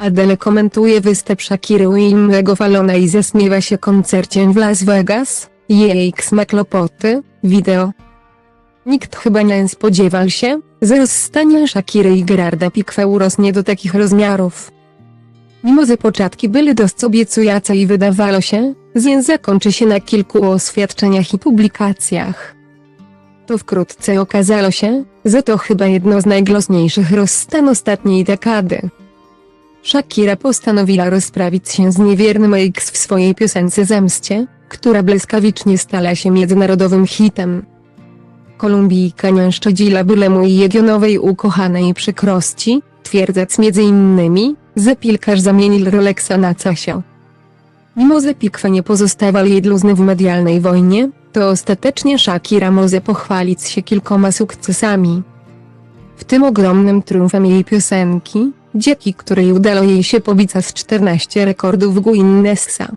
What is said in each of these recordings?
Adele komentuje występ Shakiry u innego Falona i zasmiewa się koncercie w Las Vegas, jej ma kłopoty, wideo. Nikt chyba nie spodziewał się, że rozstanie Shakiry i Gerarda Piqué urosnie do takich rozmiarów. Mimo że początki były dość obiecujące i wydawało się, że zakończy się na kilku oświadczeniach i publikacjach. To wkrótce okazało się, że to chyba jedno z najgłośniejszych rozstań ostatniej dekady. Shakira postanowiła rozprawić się z niewiernym X w swojej piosence Zemstie, która błyskawicznie stała się międzynarodowym hitem. Kolumbijka nie szczędziła bylemu i jego nowej ukochanej przykrości, twierdząc między innymi, że piłkarz zamienił Rolexa na Casio. Mimo że Piqué nie pozostawał jedluzny w medialnej wojnie, to ostatecznie Shakira może pochwalić się kilkoma sukcesami. W tym ogromnym triumfem jej piosenki, dzięki której udało jej się pobić z 14 rekordów Guinnessa.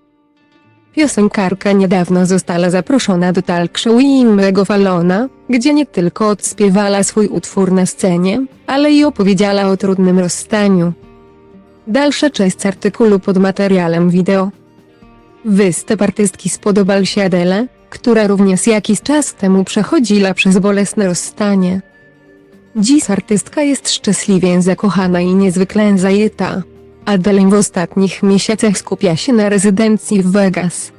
Piosenkarka niedawno została zaproszona do talk show Imrego Fallona, gdzie nie tylko odśpiewała swój utwór na scenie, ale i opowiedziała o trudnym rozstaniu. Dalsza część artykułu pod materiałem wideo. Występ artystki spodobał się Adele, która również jakiś czas temu przechodziła przez bolesne rozstanie. Dziś artystka jest szczęśliwie zakochana i niezwykle zajęta. Adele w ostatnich miesiącach skupia się na rezydencji w Vegas.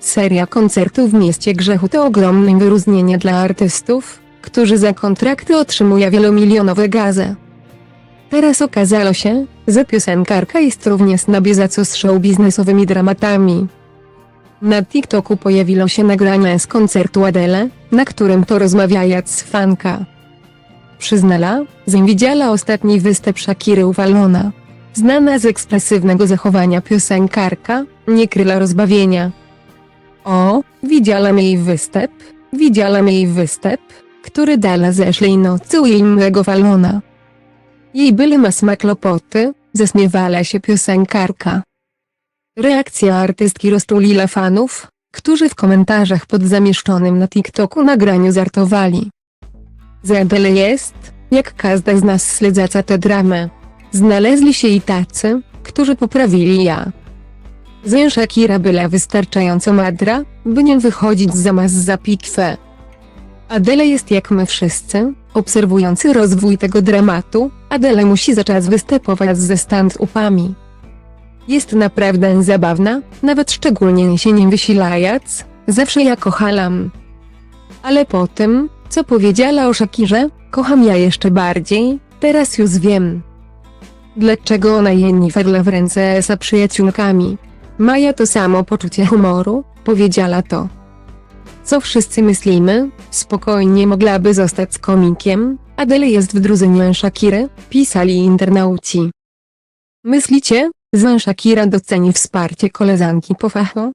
Seria koncertów w Mieście Grzechu to ogromne wyróżnienie dla artystów, którzy za kontrakty otrzymują wielomilionowe gazy. Teraz okazało się, że piosenkarka jest również na bieżąco z show biznesowymi dramatami. Na TikToku pojawiło się nagranie z koncertu Adele, na którym to rozmawiając z fanka. Przyznała, że widziała ostatni występ Shakiry u Fallona. Znana z ekspresywnego zachowania piosenkarka, nie kryła rozbawienia. O, widziałam jej występ, widziałam jej występ, który dała zeszłej nocy u innego Fallona. Jej były masma kłopoty, zasmiewała się piosenkarka. Reakcja artystki rozczuliła fanów, którzy w komentarzach pod zamieszczonym na TikToku nagraniu żartowali. Zadele jest, jak każda z nas śledząca tę dramę. Znaleźli się i tacy, którzy poprawili ja. Że Shakira była wystarczająco madra, by nie wychodzić za mas za pikwę. Adele jest jak my wszyscy, obserwujący rozwój tego dramatu, Adele musi zacząć występować ze stand-upami. Jest naprawdę zabawna, nawet szczególnie się nie wysilając, zawsze ja kochalam. Ale po tym, co powiedziała o Shakirze, kocham ja jeszcze bardziej, teraz już wiem. Dlaczego ona Jennifer w ręce za przyjaciółkami? Maja to samo poczucie humoru, powiedziała to. Co wszyscy myślimy, spokojnie mogłaby zostać komikiem, Adele jest w drużynie Shakiry, pisali internauci. Myślicie, że Shakira doceni wsparcie koleżanki po fachu?